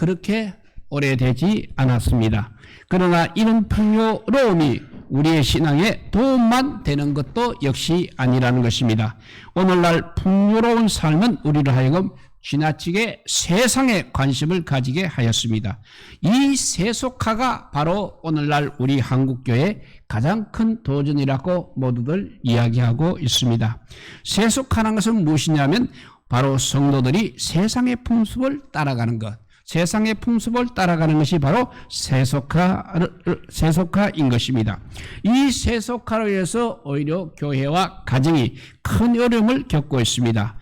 그렇게 오래되지 않았습니다. 그러나 이런 풍요로움이 우리의 신앙에 도움만 되는 것도 역시 아니라는 것입니다. 오늘날 풍요로운 삶은 우리를 하여금 지나치게 세상에 관심을 가지게 하였습니다. 이 세속화가 바로 오늘날 우리 한국교회의 가장 큰 도전이라고 모두들 이야기하고 있습니다. 세속화라는 것은 무엇이냐면 바로 성도들이 세상의 풍습을 따라가는 것. 세상의 풍습을 따라가는 것이 바로 세속화, 세속화인 것입니다. 이 세속화로 인해서 오히려 교회와 가정이 큰 어려움을 겪고 있습니다.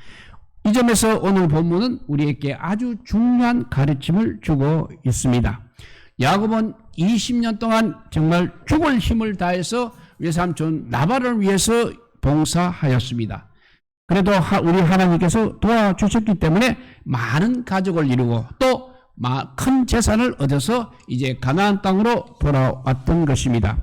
이 점에서 오늘 본문은 우리에게 아주 중요한 가르침을 주고 있습니다. 야곱은 20년 동안 정말 죽을 힘을 다해서 외삼촌 나발을 위해서 봉사하였습니다. 그래도 우리 하나님께서 도와주셨기 때문에 많은 가족을 이루고 또 큰 재산을 얻어서 이제 가나안 땅으로 돌아왔던 것입니다.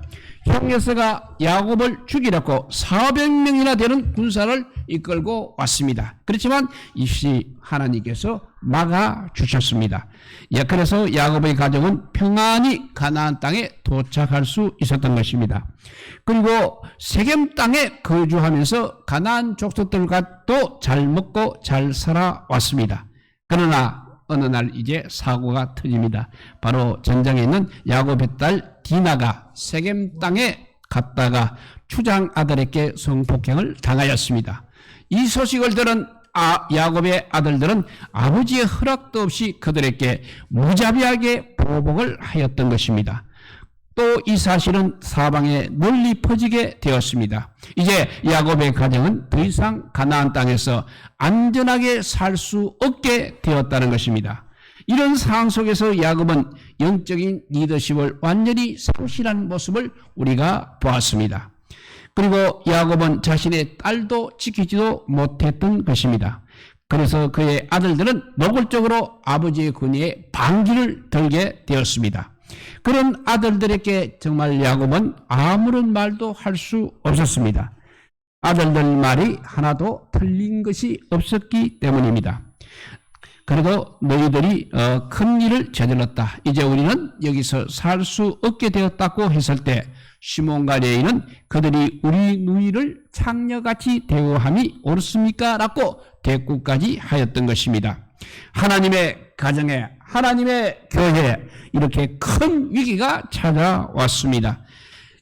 형에서가 야곱을 죽이려고 400명이나 되는 군사를 이끌고 왔습니다. 그렇지만 이시 하나님께서 막아 주셨습니다. 예, 그래서 야곱의 가족은 평안히 가나안 땅에 도착할 수 있었던 것입니다. 그리고 세겜 땅에 거주하면서 가나안 족속들과도 잘 먹고 잘 살아왔습니다. 그러나 어느 날 이제 사고가 터집니다. 바로 전장에 있는 야곱의 딸 디나가 세겜 땅에 갔다가 추장 아들에게 성폭행을 당하였습니다. 이 소식을 들은 아, 야곱의 아들들은 아버지의 허락도 없이 그들에게 무자비하게 보복을 하였던 것입니다. 또 이 사실은 사방에 널리 퍼지게 되었습니다. 이제 야곱의 가정은 더 이상 가나안 땅에서 안전하게 살 수 없게 되었다는 것입니다. 이런 상황 속에서 야곱은 영적인 리더십을 완전히 상실한 모습을 우리가 보았습니다. 그리고 야곱은 자신의 딸도 지키지도 못했던 것입니다. 그래서 그의 아들들은 노골적으로 아버지의 권위에 반기를 들게 되었습니다. 그런 아들들에게 정말 야곱은 아무런 말도 할 수 없었습니다. 아들들 말이 하나도 틀린 것이 없었기 때문입니다. 그래도 너희들이 어, 큰 일을 저질렀다. 이제 우리는 여기서 살 수 없게 되었다고 했을 때 시몬과 레이는 그들이 우리 누이를 창녀같이 대우함이 옳습니까? 라고 대꾸까지 하였던 것입니다. 하나님의 가정에 하나님의 교회에 이렇게 큰 위기가 찾아왔습니다.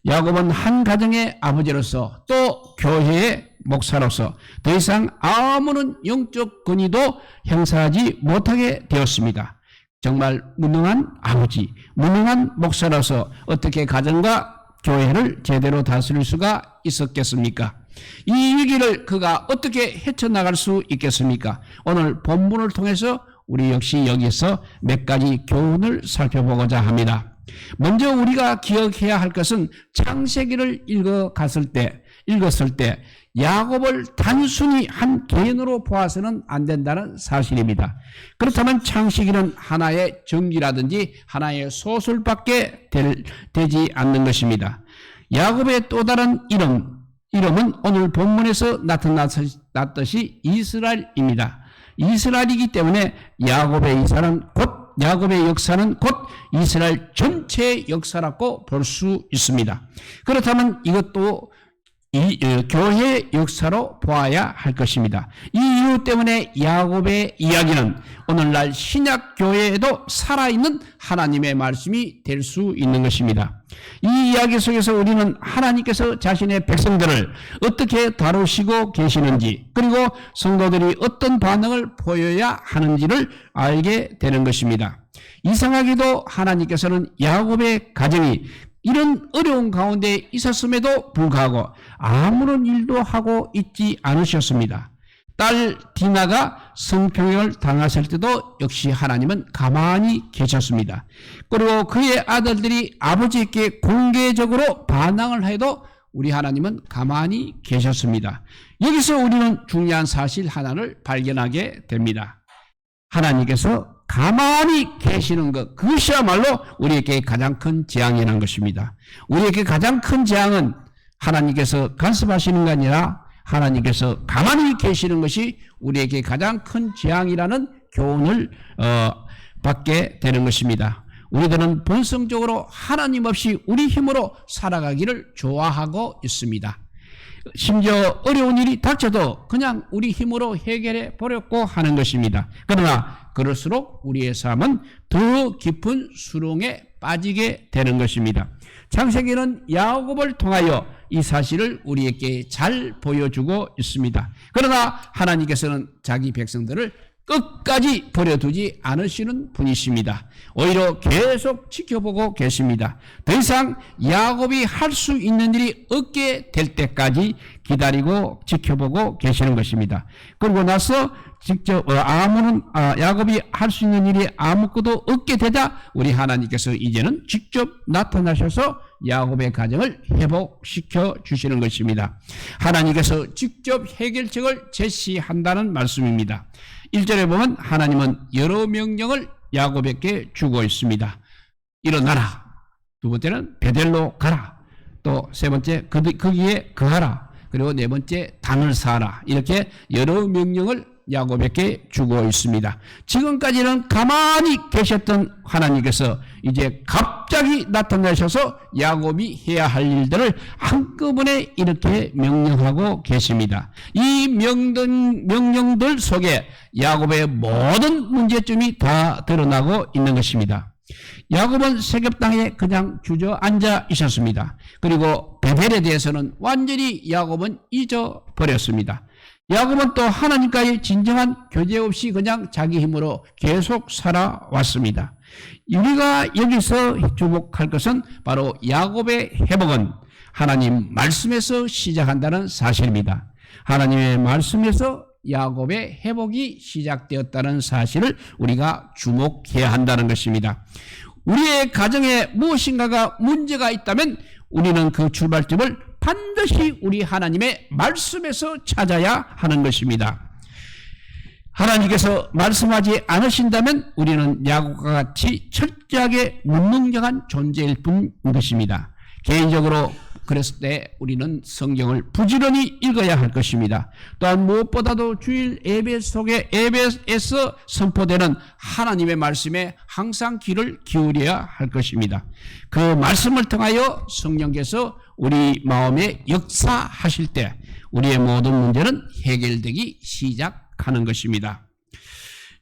야곱은 한 가정의 아버지로서 또 교회의 목사로서 더 이상 아무런 영적 권위도 행사하지 못하게 되었습니다. 정말 무능한 아버지, 무능한 목사로서 어떻게 가정과 교회를 제대로 다스릴 수가 있었겠습니까? 이 위기를 그가 어떻게 헤쳐나갈 수 있겠습니까? 오늘 본문을 통해서 우리 역시 여기서 몇 가지 교훈을 살펴보고자 합니다. 먼저 우리가 기억해야 할 것은 창세기를 읽어 갔을 때, 읽었을 때 야곱을 단순히 한 개인으로 보아서는 안 된다는 사실입니다. 그렇다면 창세기는 하나의 정기라든지 하나의 소설밖에 될, 되지 않는 것입니다. 야곱의 또 다른 이름, 이름은 오늘 본문에서 나타났듯이 이스라엘입니다. 이스라엘이기 때문에 야곱의 이사는 곧 야곱의 역사는 곧 이스라엘 전체의 역사라고 볼 수 있습니다. 그렇다면 이것도 이 어, 교회의 역사로 보아야 할 것입니다. 이 이유 때문에 야곱의 이야기는 오늘날 신약 교회에도 살아있는 하나님의 말씀이 될 수 있는 것입니다. 이 이야기 속에서 우리는 하나님께서 자신의 백성들을 어떻게 다루시고 계시는지 그리고 성도들이 어떤 반응을 보여야 하는지를 알게 되는 것입니다. 이상하게도 하나님께서는 야곱의 가정이 이런 어려운 가운데 있었음에도 불구하고 아무런 일도 하고 있지 않으셨습니다. 딸 디나가 성평을 당하실 때도 역시 하나님은 가만히 계셨습니다. 그리고 그의 아들들이 아버지께 공개적으로 반항을 해도 우리 하나님은 가만히 계셨습니다. 여기서 우리는 중요한 사실 하나를 발견하게 됩니다. 하나님께서 가만히 계시는 것, 그것이야말로 우리에게 가장 큰 재앙이라는 것입니다. 우리에게 가장 큰 재앙은 하나님께서 간섭하시는 게 아니라 하나님께서 가만히 계시는 것이 우리에게 가장 큰 재앙이라는 교훈을 어, 받게 되는 것입니다. 우리들은 본성적으로 하나님 없이 우리 힘으로 살아가기를 좋아하고 있습니다. 심지어 어려운 일이 닥쳐도 그냥 우리 힘으로 해결해 보려고 하는 것입니다. 그러나 그럴수록 우리의 삶은 더 깊은 수렁에 빠지게 되는 것입니다. 창세기는 야곱을 통하여 이 사실을 우리에게 잘 보여주고 있습니다. 그러나 하나님께서는 자기 백성들을 끝까지 버려두지 않으시는 분이십니다. 오히려 계속 지켜보고 계십니다. 더 이상 야곱이 할 수 있는 일이 없게 될 때까지 기다리고 지켜보고 계시는 것입니다. 그러고 나서 직접 어, 아무는 아, 야곱이 할 수 있는 일이 아무것도 없게 되자 우리 하나님께서 이제는 직접 나타나셔서 야곱의 가정을 회복시켜 주시는 것입니다. 하나님께서 직접 해결책을 제시한다는 말씀입니다. 1절에 보면 하나님은 여러 명령을 야곱에게 주고 있습니다. 일어나라. 두 번째는 베델로 가라. 또 세 번째 그, 거기에 거하라. 그리고 네 번째 단을 사라. 이렇게 여러 명령을 야곱에게 주고 있습니다. 지금까지는 가만히 계셨던 하나님께서 이제 갑자기 나타나셔서 야곱이 해야 할 일들을 한꺼번에 이렇게 명령하고 계십니다. 이 명령, 명령들 속에 야곱의 모든 문제점이 다 드러나고 있는 것입니다. 야곱은 세겜 땅에 그냥 주저앉아 있었습니다. 그리고 베델에 대해서는 완전히 야곱은 잊어버렸습니다. 야곱은 또 하나님과의 진정한 교제 없이 그냥 자기 힘으로 계속 살아왔습니다. 우리가 여기서 주목할 것은 바로 야곱의 회복은 하나님 말씀에서 시작한다는 사실입니다. 하나님의 말씀에서 야곱의 회복이 시작되었다는 사실을 우리가 주목해야 한다는 것입니다. 우리의 가정에 무엇인가가 문제가 있다면 우리는 그 출발점을 반드시 우리 하나님의 말씀에서 찾아야 하는 것입니다. 하나님께서 말씀하지 않으신다면 우리는 야곱과 같이 철저하게 무능력한 존재일 뿐인 것입니다. 개인적으로 그랬을 때 우리는 성경을 부지런히 읽어야 할 것입니다. 또한 무엇보다도 주일 예배 속에 예배에서 선포되는 하나님의 말씀에 항상 귀를 기울여야 할 것입니다. 그 말씀을 통하여 성령께서 우리 마음에 역사하실 때 우리의 모든 문제는 해결되기 시작하는 것입니다.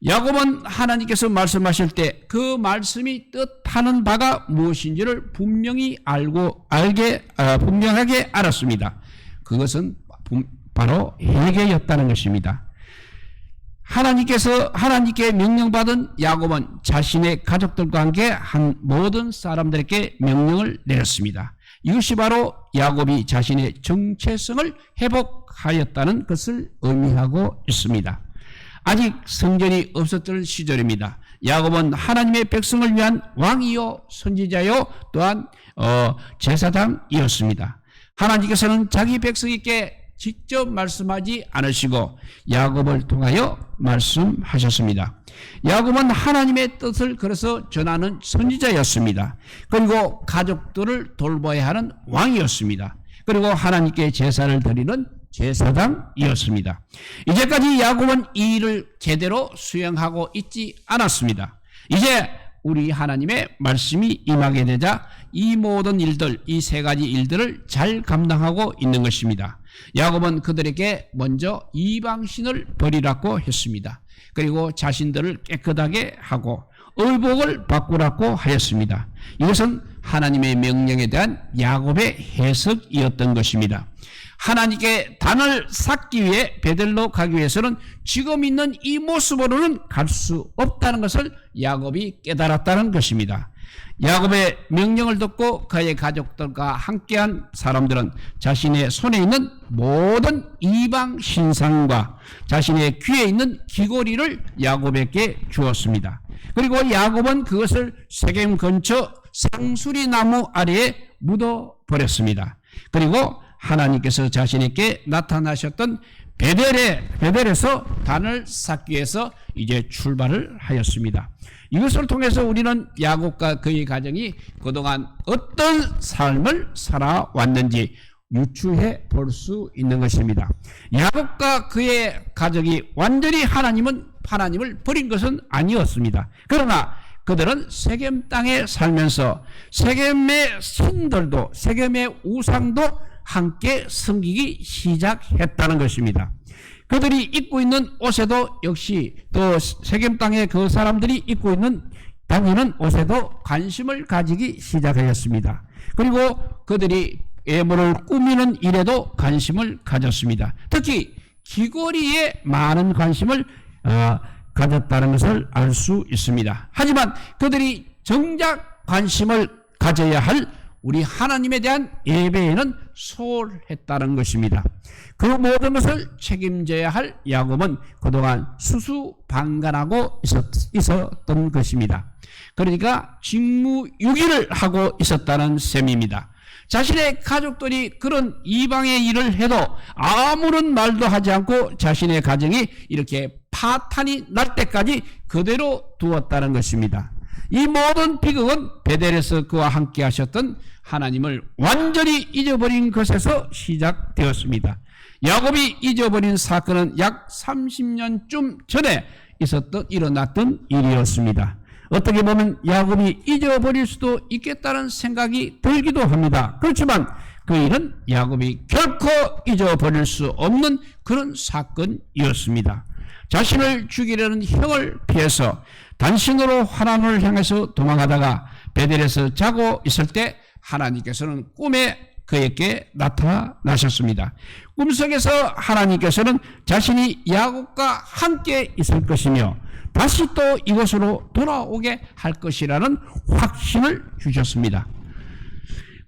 야곱은 하나님께서 말씀하실 때 그 말씀이 뜻하는 바가 무엇인지를 분명히 알고 알게 아, 분명하게 알았습니다. 그것은 바로 회개였다는 것입니다. 하나님께서 하나님께 명령받은 야곱은 자신의 가족들과 함께 한 모든 사람들에게 명령을 내렸습니다. 이것이 바로 야곱이 자신의 정체성을 회복하였다는 것을 의미하고 있습니다. 아직 성전이 없었던 시절입니다. 야곱은 하나님의 백성을 위한 왕이요 선지자요 또한 어, 제사장이었습니다. 하나님께서는 자기 백성에게 직접 말씀하지 않으시고 야곱을 통하여 말씀하셨습니다. 야곱은 하나님의 뜻을 그래서 전하는 선지자였습니다. 그리고 가족들을 돌봐야 하는 왕이었습니다. 그리고 하나님께 제사를 드리는 제사장이었습니다. 이제까지 야곱은 이 일을 제대로 수행하고 있지 않았습니다. 이제 우리 하나님의 말씀이 임하게 되자 이 모든 일들, 이 세 가지 일들을 잘 감당하고 있는 것입니다. 야곱은 그들에게 먼저 이방신을 버리라고 했습니다. 그리고 자신들을 깨끗하게 하고 의복을 바꾸라고 하였습니다. 이것은 하나님의 명령에 대한 야곱의 해석이었던 것입니다. 하나님께 단을 쌓기 위해 베델로 가기 위해서는 지금 있는 이 모습으로는 갈 수 없다는 것을 야곱이 깨달았다는 것입니다. 야곱의 명령을 듣고 그의 가족들과 함께한 사람들은 자신의 손에 있는 모든 이방 신상과 자신의 귀에 있는 귀고리를 야곱에게 주었습니다. 그리고 야곱은 그것을 세겜 근처 상수리 나무 아래에 묻어 버렸습니다. 그리고 하나님께서 자신에게 나타나셨던 베델에 베델에서 단을 쌓기 위해서 이제 출발을 하였습니다. 이것을 통해서 우리는 야곱과 그의 가정이 그동안 어떤 삶을 살아왔는지 유추해 볼 수 있는 것입니다. 야곱과 그의 가족이 완전히 하나님은 하나님을 버린 것은 아니었습니다. 그러나 그들은 세겜 땅에 살면서 세겜의 신들도 세겜의 우상도 함께 섬기기 시작했다는 것입니다. 그들이 입고 있는 옷에도 역시 또 세겜 땅의 그 사람들이 입고 있는 다니는 옷에도 관심을 가지기 시작하였습니다. 그리고 그들이 예물을 꾸미는 일에도 관심을 가졌습니다. 특히 귀걸이에 많은 관심을 어, 가졌다는 것을 알 수 있습니다. 하지만 그들이 정작 관심을 가져야 할 우리 하나님에 대한 예배에는 소홀했다는 것입니다. 그 모든 것을 책임져야 할 야곱은 그동안 수수방관하고 있었, 있었던 것입니다. 그러니까 직무유기를 하고 있었다는 셈입니다. 자신의 가족들이 그런 이방의 일을 해도 아무런 말도 하지 않고 자신의 가정이 이렇게 파탄이 날 때까지 그대로 두었다는 것입니다. 이 모든 비극은 베델에서 그와 함께 하셨던 하나님을 완전히 잊어버린 것에서 시작되었습니다. 야곱이 잊어버린 사건은 약 30년쯤 전에 있었던 일어났던 일이었습니다. 어떻게 보면 야곱이 잊어버릴 수도 있겠다는 생각이 들기도 합니다. 그렇지만 그 일은 야곱이 결코 잊어버릴 수 없는 그런 사건이었습니다. 자신을 죽이려는 형을 피해서 단신으로 하나님을 향해서 도망하다가 베델에서 자고 있을 때 하나님께서는 꿈에 그에게 나타나셨습니다. 꿈속에서 하나님께서는 자신이 야곱과 함께 있을 것이며 다시 또 이곳으로 돌아오게 할 것이라는 확신을 주셨습니다.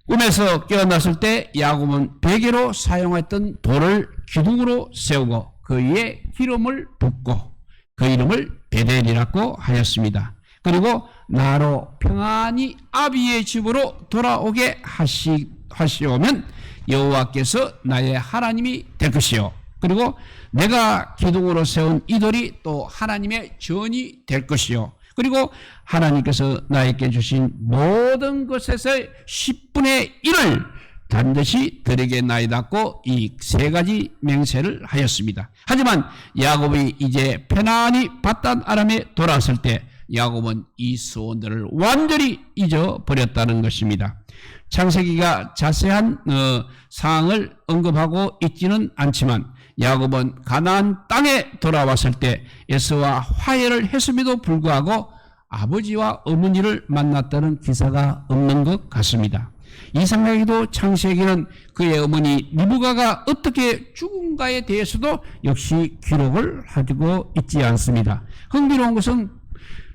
꿈에서 깨어났을 때 야곱은 베개로 사용했던 돌을 기둥으로 세우고 그 위에 기름을 붓고 그 이름을 베델이라고 하였습니다. 그리고 나로 평안히 아비의 집으로 돌아오게 하시, 하시오면 여호와께서 나의 하나님이 될 것이요. 그리고 내가 기둥으로 세운 이 돌이 또 하나님의 전이 될 것이요. 그리고 하나님께서 나에게 주신 모든 것에서 10분의 1을 반드시 드리게 나이다고 이 세 가지 맹세를 하였습니다. 하지만 야곱이 이제 편안히 바단 아람에 돌아왔을 때 야곱은 이 소원들을 완전히 잊어버렸다는 것입니다. 창세기가 자세한 어, 사항을 언급하고 있지는 않지만 야곱은 가나안 땅에 돌아왔을 때 에서와 화해를 했음에도 불구하고 아버지와 어머니를 만났다는 기사가 없는 것 같습니다. 이상하게도 창세기는 그의 어머니 리브가가 어떻게 죽은가에 대해서도 역시 기록을 가지고 있지 않습니다. 흥미로운 것은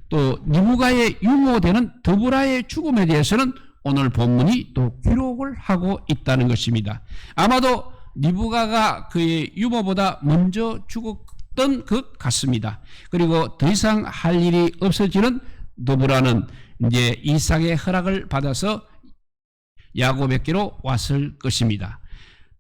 또 리브가의 유모되는 더브라의 죽음에 대해서는 오늘 본문이 또 기록을 하고 있다는 것입니다. 아마도 리브가가 그의 유모보다 먼저 죽었던 것 같습니다. 그리고 더 이상 할 일이 없어지는 더브라는 이제 이삭의 허락을 받아서 야곱에게로 왔을 것입니다.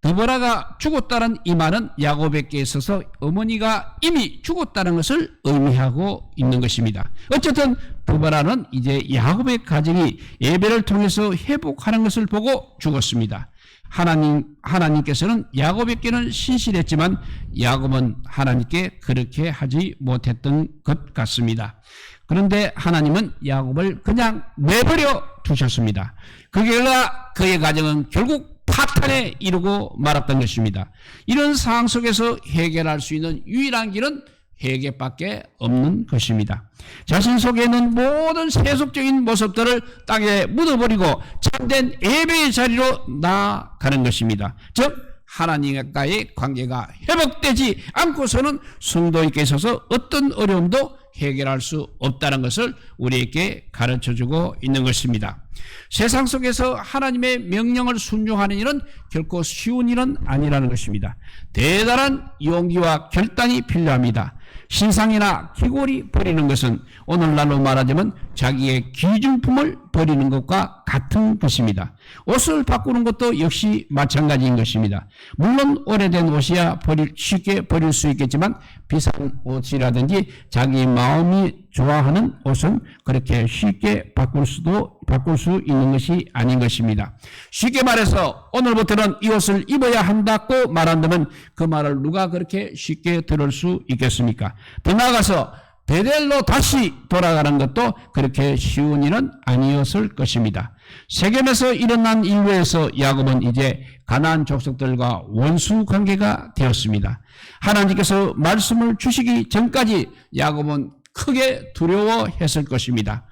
드보라가 죽었다는 이 말은 야곱에게 있어서 어머니가 이미 죽었다는 것을 의미하고 있는 것입니다. 어쨌든 드보라는 이제 야곱의 가정이 예배를 통해서 회복하는 것을 보고 죽었습니다. 하나님 하나님께서는 야곱에게는 신실했지만 야곱은 하나님께 그렇게 하지 못했던 것 같습니다. 그런데 하나님은 야곱을 그냥 내버려 두셨습니다. 그게라 그의 가정은 결국 파탄에 이르고 말았던 것입니다. 이런 상황 속에서 해결할 수 있는 유일한 길은 회개밖에 없는 것입니다. 자신 속에 있는 모든 세속적인 모습들을 땅에 묻어버리고 참된 예배의 자리로 나아가는 것입니다. 즉 하나님과의 관계가 회복되지 않고서는 성도에게 있어서 어떤 어려움도 해결할 수 없다는 것을 우리에게 가르쳐 주고 있는 것입니다. 세상 속에서 하나님의 명령을 순종하는 일은 결코 쉬운 일은 아니라는 것입니다. 대단한 용기와 결단이 필요합니다. 신상이나 귀골이 버리는 것은 오늘날로 말하자면 자기의 귀중품을 버리는 것과 같은 것입니다. 옷을 바꾸는 것도 역시 마찬가지인 것입니다. 물론 오래된 옷이야 버릴, 쉽게 버릴 수 있겠지만 비싼 옷이라든지 자기 마음 마음이 좋아하는 옷은 그렇게 쉽게 바꿀 수도 바꿀 수 있는 것이 아닌 것입니다. 쉽게 말해서 오늘부터는 이 옷을 입어야 한다고 말한다면 그 말을 누가 그렇게 쉽게 들을 수 있겠습니까? 더 나아가서 베델로 다시 돌아가는 것도 그렇게 쉬운 일은 아니었을 것입니다. 세겜에서 일어난 일로에서 야곱은 이제 가나안 족속들과 원수 관계가 되었습니다. 하나님께서 말씀을 주시기 전까지 야곱은 크게 두려워했을 것입니다.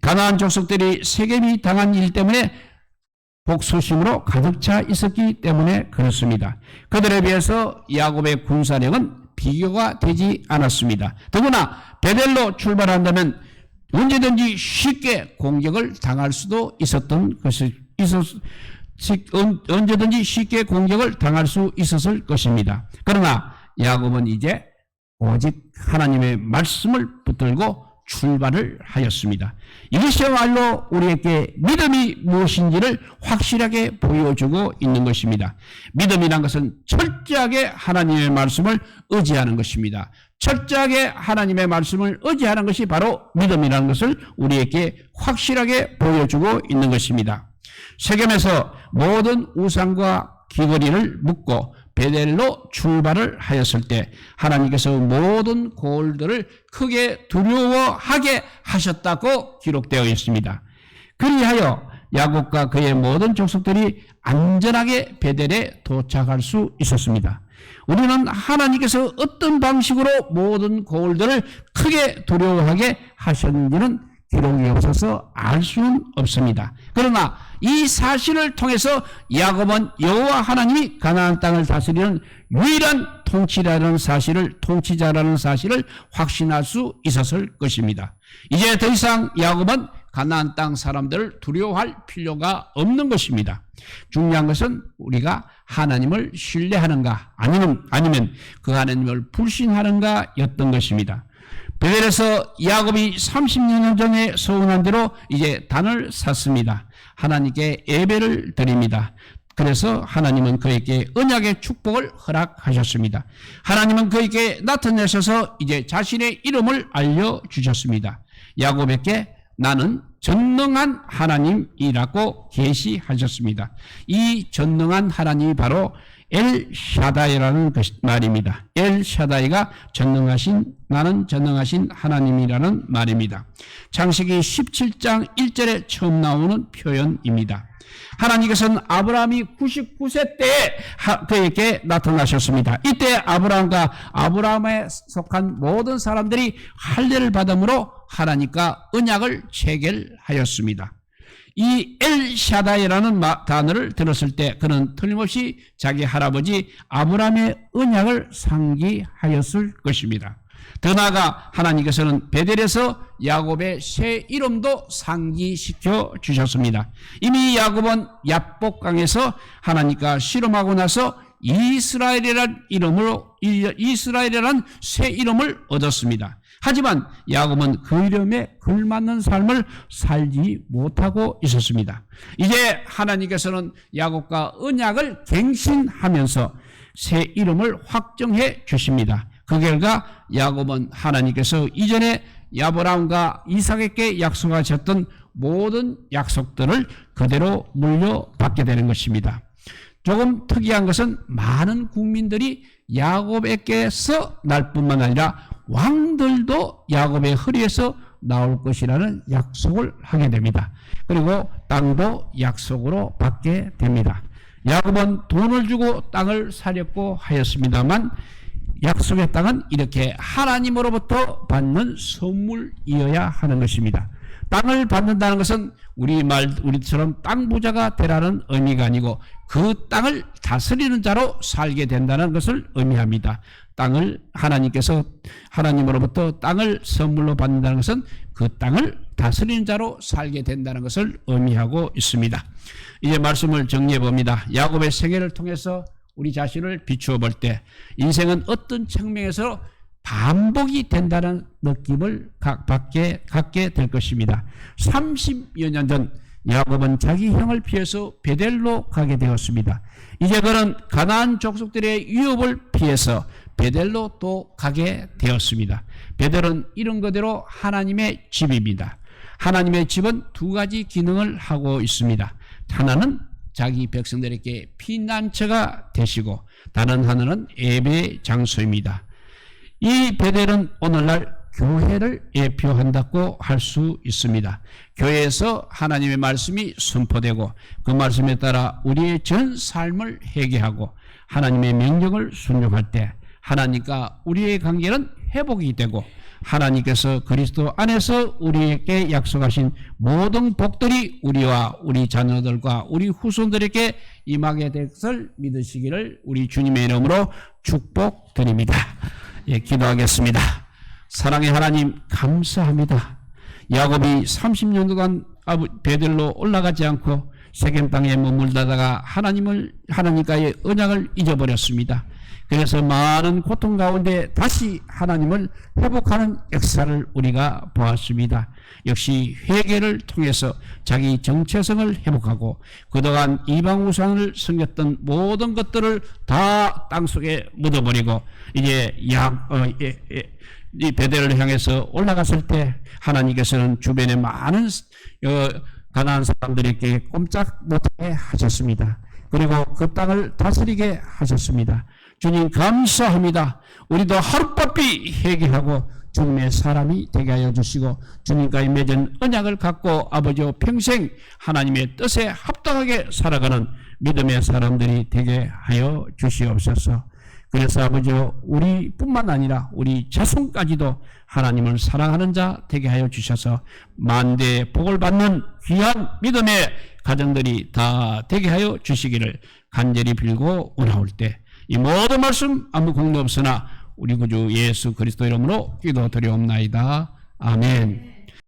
가나안 족속들이 세겜이 당한 일 때문에 복수심으로 가득 차 있었기 때문에 그렇습니다. 그들에 비해서 야곱의 군사력은 비교가 되지 않았습니다. 더구나 베델로 출발한다면 언제든지 쉽게 공격을 당할 수도 있었던 것이 있었 언제든지 쉽게 공격을 당할 수 있었을 것입니다. 그러나 야곱은 이제 오직 하나님의 말씀을 붙들고 출발을 하였습니다. 이것이야말로 우리에게 믿음이 무엇인지를 확실하게 보여주고 있는 것입니다. 믿음이란 것은 철저하게 하나님의 말씀을 의지하는 것입니다. 철저하게 하나님의 말씀을 의지하는 것이 바로 믿음이라는 것을 우리에게 확실하게 보여주고 있는 것입니다. 세겜에서 모든 우상과 귀걸이를 묶고 베델로 출발을 하였을 때 하나님께서 모든 고을들을 크게 두려워하게 하셨다고 기록되어 있습니다. 그리하여 야곱과 그의 모든 족속들이 안전하게 베델에 도착할 수 있었습니다. 우리는 하나님께서 어떤 방식으로 모든 고을들을 크게 두려워하게 하셨는지는 기록이 없어서 알 수는 없습니다. 그러나 이 사실을 통해서 야곱은 여호와 하나님이 가나안 땅을 다스리는 유일한 통치라는 사실을 통치자라는 사실을 확신할 수 있었을 것입니다. 이제 더 이상 야곱은 가나안 땅 사람들을 두려워할 필요가 없는 것입니다. 중요한 것은 우리가 하나님을 신뢰하는가 아니면 아니면 그 하나님을 불신하는가였던 것입니다. 베델에서 야곱이 30년 전에 소원한 대로 이제 단을 샀습니다. 하나님께 예배를 드립니다. 그래서 하나님은 그에게 언약의 축복을 허락하셨습니다. 하나님은 그에게 나타내셔서 이제 자신의 이름을 알려주셨습니다. 야곱에게 나는 전능한 하나님이라고 계시하셨습니다. 이 전능한 하나님이 바로 엘 샤다이라는 말입니다. 엘 샤다이가 전능하신 나는 전능하신 하나님이라는 말입니다. 창세기 17장 1절에 처음 나오는 표현입니다. 하나님께서는 아브라함이 99세 때에 그에게 나타나셨습니다. 이때 아브라함과 아브라함에 속한 모든 사람들이 할례를 받음으로 하나님과 언약을 체결하였습니다. 이 엘샤다이라는 단어를 들었을 때 그는 틀림없이 자기 할아버지 아브라함의 언약을 상기하였을 것입니다. 더 나아가 하나님께서는 베델에서 야곱의 새 이름도 상기시켜 주셨습니다. 이미 야곱은 야복강에서 하나님과 실험하고 나서 이스라엘이란 이름으로 이스라엘이란 새 이름을 얻었습니다. 하지만 야곱은 그 이름에 걸맞는 삶을 살지 못하고 있었습니다. 이제 하나님께서는 야곱과 언약을 갱신하면서 새 이름을 확정해 주십니다. 그 결과 야곱은 하나님께서 이전에 야브라함과 이삭에게 약속하셨던 모든 약속들을 그대로 물려받게 되는 것입니다. 조금 특이한 것은 많은 국민들이 야곱에게서 날 뿐만 아니라 왕들도 야곱의 허리에서 나올 것이라는 약속을 하게 됩니다. 그리고 땅도 약속으로 받게 됩니다. 야곱은 돈을 주고 땅을 사려고 하였습니다만 약속의 땅은 이렇게 하나님으로부터 받는 선물이어야 하는 것입니다. 땅을 받는다는 것은 우리 말 우리처럼 땅 부자가 되라는 의미가 아니고 그 땅을 다스리는 자로 살게 된다는 것을 의미합니다. 땅을 하나님께서 하나님으로부터 땅을 선물로 받는다는 것은 그 땅을 다스리는 자로 살게 된다는 것을 의미하고 있습니다. 이제 말씀을 정리해 봅니다. 야곱의 생애를 통해서 우리 자신을 비추어 볼 때 인생은 어떤 측면에서 반복이 된다는 느낌을 받게, 갖게 될 것입니다. 30여 년 전 야곱은 자기 형을 피해서 베델로 가게 되었습니다. 이제 그는 가나안 족속들의 위협을 피해서 베델로 또 가게 되었습니다. 베델은 이런 그대로 하나님의 집입니다. 하나님의 집은 두 가지 기능을 하고 있습니다. 하나는 자기 백성들에게 피난처가 되시고 다른 하나는 예배 장소입니다. 이 베델은 오늘날 교회를 예표한다고 할 수 있습니다. 교회에서 하나님의 말씀이 선포되고 그 말씀에 따라 우리의 전 삶을 회개하고 하나님의 명령을 순종할 때 하나님과 우리의 관계는 회복이 되고 하나님께서 그리스도 안에서 우리에게 약속하신 모든 복들이 우리와 우리 자녀들과 우리 후손들에게 임하게 될 것을 믿으시기를 우리 주님의 이름으로 축복드립니다. 예, 기도하겠습니다. 사랑의 하나님 감사합니다. 야곱이 30년 동안 베들로 올라가지 않고 세겜 땅에 머물다가 하나님을 하나님과의 언약을 잊어버렸습니다. 그래서 많은 고통 가운데 다시 하나님을 회복하는 역사를 우리가 보았습니다. 역시 회개를 통해서 자기 정체성을 회복하고 그동안 이방 우상을 섬겼던 모든 것들을 다 땅속에 묻어버리고 이제 양 어, 예, 예, 이 베델을 향해서 올라갔을 때 하나님께서는 주변에 많은 어, 가난한 사람들에게 꼼짝 못하게 하셨습니다. 그리고 그 땅을 다스리게 하셨습니다. 주님 감사합니다. 우리도 하룻바삐 회개하고 주님의 사람이 되게 하여 주시고 주님과의 맺은 언약을 갖고 아버지와 평생 하나님의 뜻에 합당하게 살아가는 믿음의 사람들이 되게 하여 주시옵소서. 그래서 아버지요 우리뿐만 아니라 우리 자손까지도 하나님을 사랑하는 자 되게 하여 주셔서 만대 복을 받는 귀한 믿음의 가정들이 다 되게 하여 주시기를 간절히 빌고 원하올 때 이 모든 말씀 아무 공도 없으나 우리 구주 예수 그리스도 이름으로 기도드리옵나이다. 아멘.